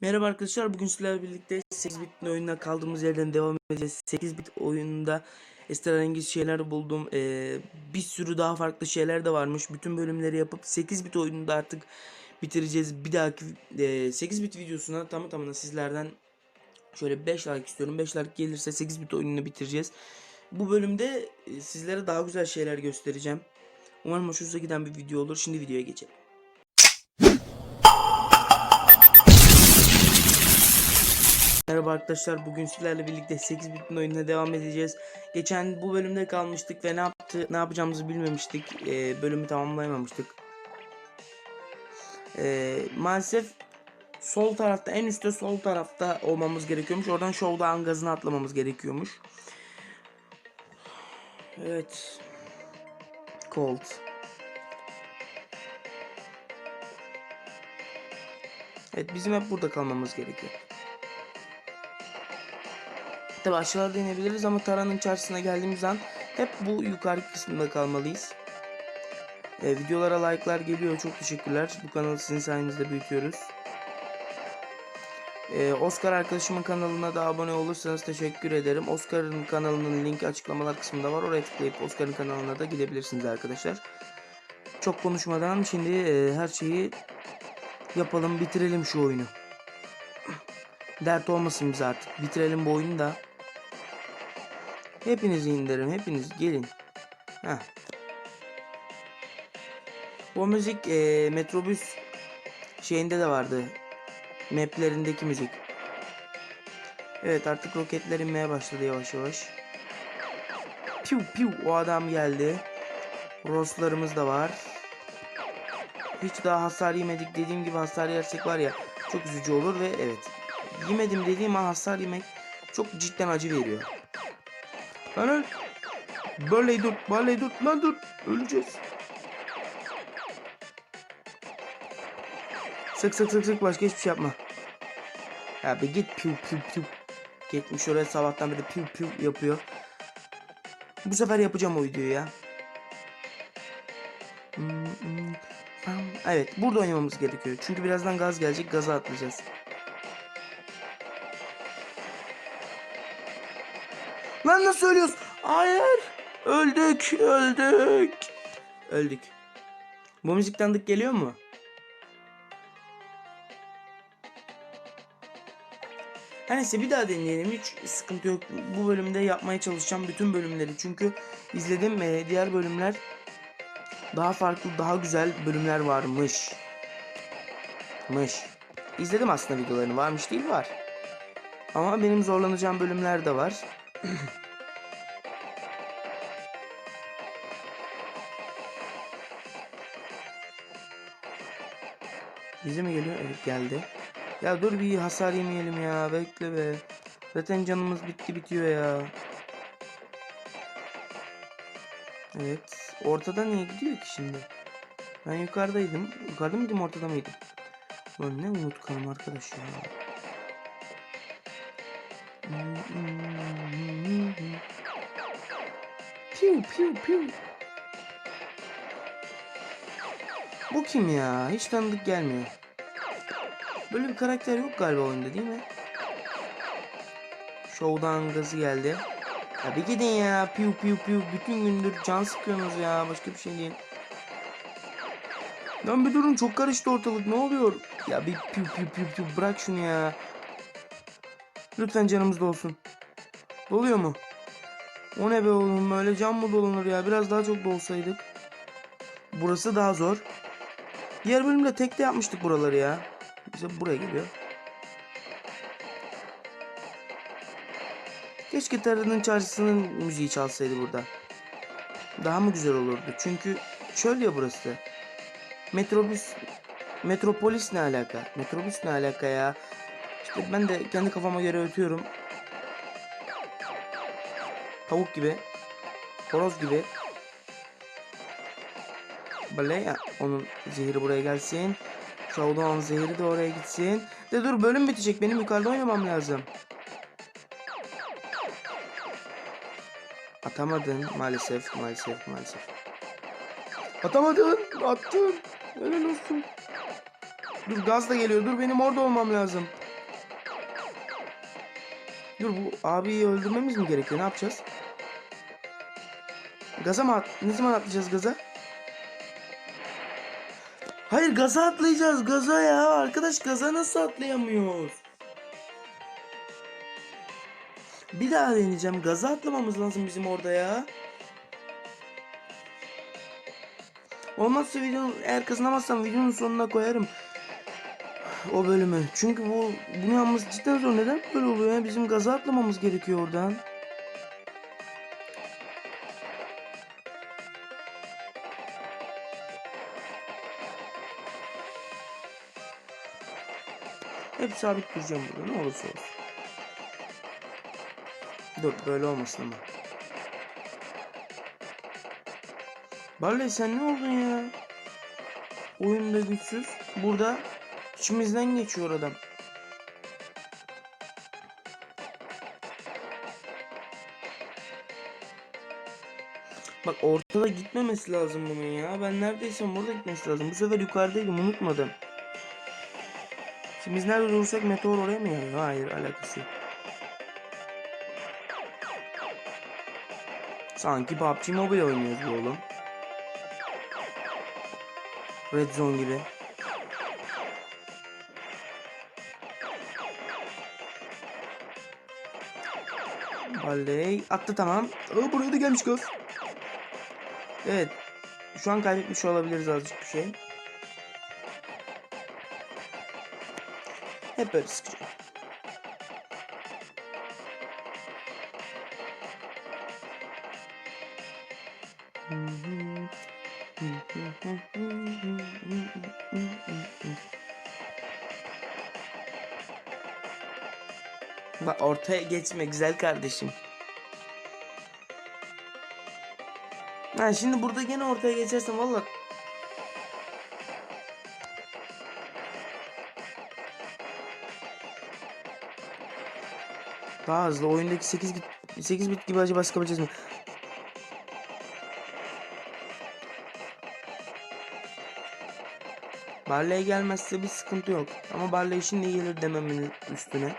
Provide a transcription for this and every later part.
Merhaba arkadaşlar bugün sizlerle birlikte 8 bit oyununa kaldığımız yerden devam edeceğiz. 8 bit oyununda esrarengiz şeyler buldum. Ee, bir sürü daha farklı şeyler de varmış. Bütün bölümleri yapıp 8 bit oyununda artık bitireceğiz. Bir dahaki e, 8 bit videosuna tamı tamına sizlerden şöyle 5 like istiyorum. 5 like gelirse 8 bit oyununu bitireceğiz. Bu bölümde sizlere daha güzel şeyler göstereceğim. Umarım hoşunuza giden bir video olur. Şimdi videoya geçelim. Merhaba arkadaşlar bugün sizlerle birlikte 8 bitin oyununa devam edeceğiz. Geçen bu bölümde kalmıştık ve ne yaptı ne yapacağımızı bilmemiştik. Ee, bölümü tamamlayamamıştık. Ee, maalesef sol tarafta en üstte sol tarafta olmamız gerekiyormuş. Oradan showdown gazına atlamamız gerekiyormuş. Evet. Colt. Evet bizim hep burada kalmamız gerekiyor. Tabi aşağıda inebiliriz ama Tara'nın çarşısına geldiğimiz an hep bu yukarı kısmında kalmalıyız. Ee, videolara like'lar geliyor. Çok teşekkürler. Bu kanalı sizin sayenizde büyütüyoruz. Ee, Oscar arkadaşımın kanalına da abone olursanız teşekkür ederim. Oscar'ın kanalının linki açıklamalar kısmında var. Oraya tıklayıp Oscar'ın kanalına da gidebilirsiniz arkadaşlar. Çok konuşmadan şimdi e, her şeyi yapalım bitirelim şu oyunu. Dert olmasın bize artık. Bitirelim bu oyunu da. Hepinizi indirim. Hepiniz gelin. Heh. Bu müzik e, metrobüs şeyinde de vardı. Maplerindeki müzik. Evet artık roketler inmeye başladı yavaş yavaş. Piu piu o adam geldi. Roslarımız da var. Hiç daha hasar yemedik dediğim gibi hasar yersek var ya çok üzücü olur ve evet yemedim dediğim an hasar yemek çok cidden acı veriyor. Lan öl. Böyle dur, böyle dur, lan dur. Öleceğiz. Sık sık sık sık başka hiçbir şey yapma. Ya bir git piu piu piu. Gitmiş oraya sabahtan beri piu piu yapıyor. Bu sefer yapacağım o videoyu ya. Hmm, hmm. Evet burada oynamamız gerekiyor. Çünkü birazdan gaz gelecek gaza atlayacağız. Nasıl ölüyoruz? Hayır. Öldük. Öldük. Öldük. Bu müzik tanıdık geliyor mu? Her neyse bir daha deneyelim. Hiç sıkıntı yok. Bu bölümde yapmaya çalışacağım bütün bölümleri. Çünkü izledim ve diğer bölümler daha farklı, daha güzel bölümler varmış. Mış. İzledim aslında videolarını. Varmış değil var. Ama benim zorlanacağım bölümler de var. Bize mi geliyor? Evet geldi. Ya dur bir hasar yemeyelim ya. Bekle be. Zaten canımız bitti bitiyor ya. Evet. Ortada niye gidiyor ki şimdi? Ben yukarıdaydım. Yukarıda mıydım ortada mıydım? Lan ne unutkanım arkadaş ya. Piu piu piu. Bu kim ya? Hiç tanıdık gelmiyor. Böyle bir karakter yok galiba oyunda değil mi? Showdown gazı geldi. Ya bir gidin ya. Piu piu piu. Bütün gündür can sıkıyorsunuz ya. Başka bir şey değil. Lan bir durun çok karıştı ortalık. Ne oluyor? Ya bir piu piu piu piu. Bırak şunu ya. Lütfen canımız dolsun. Doluyor mu? O ne be oğlum öyle can mı dolunur ya biraz daha çok dolsaydık. Burası daha zor. Diğer bölümde tekte yapmıştık buraları ya. Bize buraya geliyor. Keşke Tarı'nın çarşısının müziği çalsaydı burada. Daha mı güzel olurdu? Çünkü çöl ya burası. Metrobüs Metropolis ne alaka? Metrobüs ne alaka ya? İşte ben de kendi kafama göre ötüyorum. Tavuk gibi. Horoz gibi. Böyle ya onun zehri buraya gelsin. Showdown zehri de oraya gitsin. De dur bölüm bitecek. Benim yukarıda oynamam lazım. Atamadın maalesef maalesef maalesef. Atamadın. Attın. Helal olsun. Dur gaz da geliyor. Dur benim orada olmam lazım. Dur bu abiyi öldürmemiz mi gerekiyor? Ne yapacağız? Gaza mı at? Ne zaman atlayacağız gaza? Hayır gaza atlayacağız gaza ya. Arkadaş gaza nasıl atlayamıyoruz? Bir daha deneyeceğim. Gaza atlamamız lazım bizim orada ya. Olmazsa videonun eğer kazanamazsam videonun sonuna koyarım o bölümü. Çünkü bu bunu yapması cidden zor. Neden böyle oluyor ya? Bizim gaza atlamamız gerekiyor oradan. Hep sabit duracağım burada ne olursa olsun. Dur böyle olmasın ama. Barley sen ne oldun ya? Oyunda güçsüz. Burada içimizden geçiyor adam. Bak ortada gitmemesi lazım bunun ya. Ben neredeysem orada gitmesi lazım. Bu sefer yukarıdaydım unutmadım. Şimdi biz nerede durursak meteor oraya mı yanıyor? Hayır alakası yok. Sanki PUBG Mobile oynuyoruz bu oğlum. Red Zone gibi. Oley. Attı tamam. Aa, buraya da gelmiş kız. Evet. Şu an kaybetmiş olabiliriz azıcık bir şey. Hep böyle sıkıcı. Bak ortaya geçme güzel kardeşim. Ha şimdi burada gene ortaya geçersen valla. Daha hızlı oyundaki 8 bit 8 bit gibi acaba sıkabileceğiz mi? Barley gelmezse bir sıkıntı yok. Ama Barley şimdi gelir dememin üstüne.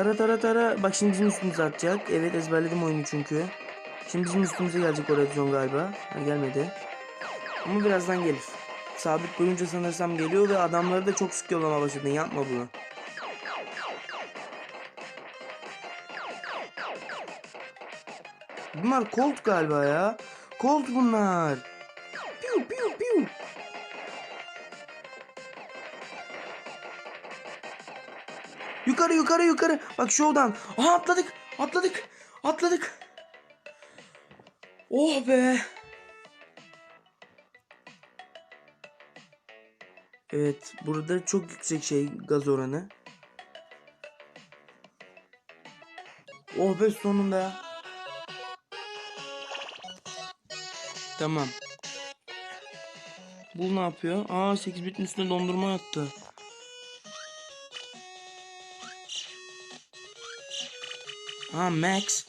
Tara tara tara. Bak şimdi bizim üstümüze atacak. Evet ezberledim oyunu çünkü. Şimdi bizim üstümüze gelecek o red zone galiba. Ha, gelmedi. Ama birazdan gelir. Sabit durunca sanırsam geliyor ve adamları da çok sık yollama başladın. Yapma bunu. Bunlar Colt galiba ya. Colt bunlar. Yukarı yukarı yukarı. Bak şuradan. Aha atladık. Atladık. Atladık. Oh be. Evet, burada çok yüksek şey gaz oranı. Oh be sonunda. Tamam. Bu ne yapıyor? Aa 8 bitin üstüne dondurma attı. Ha Max.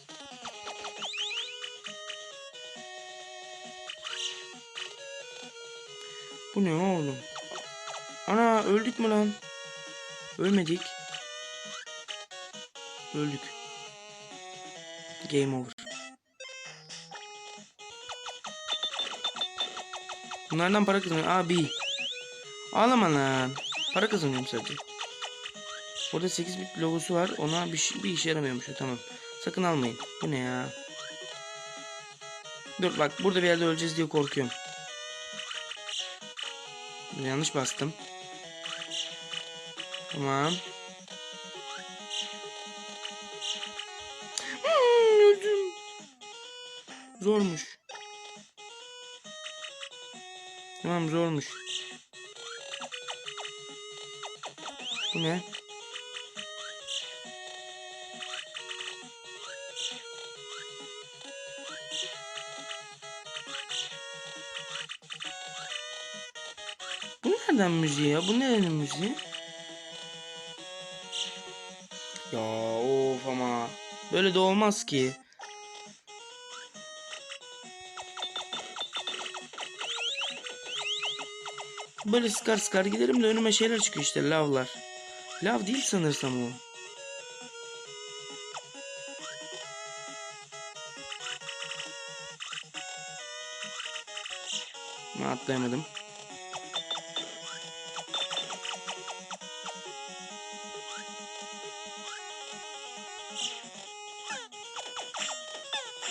Bu ne oğlum? Ana öldük mü lan? Ölmedik. Öldük. Game over. Bunlardan para kazanıyorum. Abi. Ağlama lan. Para kazanıyorum sadece. Burada 8 bit logosu var. Ona bir, şey, bir işe yaramıyormuş. Tamam. Sakın almayın. Bu ne ya? Dur bak burada bir yerde öleceğiz diye korkuyorum. Yanlış bastım. Tamam. Hmm, öldüm. Zormuş. Tamam zormuş. Bu ne? Nereden müziği ya? Bu nerenin müziği? Ya of ama. Böyle de olmaz ki. Böyle sıkar sıkar giderim de önüme şeyler çıkıyor işte lavlar. Lav değil sanırsam o. Atlayamadım.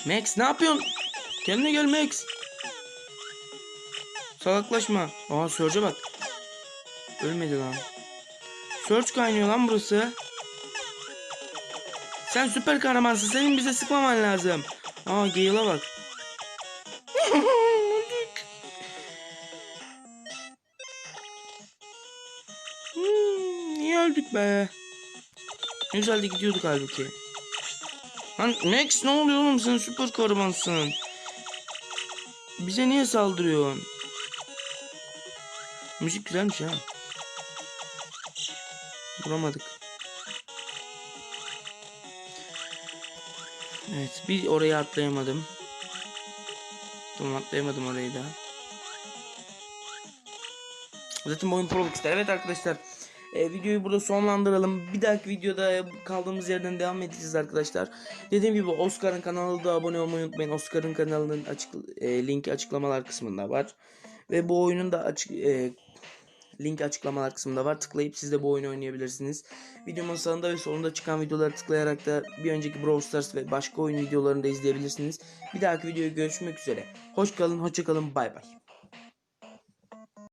Max ne yapıyorsun? Kendine gel Max. Salaklaşma. Aa Surge'e bak. Ölmedi lan. Surge kaynıyor lan burası. Sen süper kahramansın. Senin bize sıkmaman lazım. Aa Gale'a bak. Hmm, niye öldük be? Ne güzel de gidiyorduk halbuki. Lan Max ne oluyor oğlum sen süper kahramansın. Bize niye saldırıyorsun? Müzik güzelmiş ha. Vuramadık. Evet bir oraya atlayamadım. Tamam atlayamadım orayı da. Zaten bu oyun ister. Evet arkadaşlar. E, videoyu burada sonlandıralım. Bir dahaki videoda kaldığımız yerden devam edeceğiz arkadaşlar. Dediğim gibi Oscar'ın kanalına da abone olmayı unutmayın. Oscar'ın kanalının açık, e, linki açıklamalar kısmında var. Ve bu oyunun da açık e, link açıklamalar kısmında var. Tıklayıp siz de bu oyunu oynayabilirsiniz. Videomun sağında ve solunda çıkan videoları tıklayarak da bir önceki Brawl Stars ve başka oyun videolarını da izleyebilirsiniz. Bir dahaki videoyu görüşmek üzere. Hoş kalın, hoşça kalın, bay bay.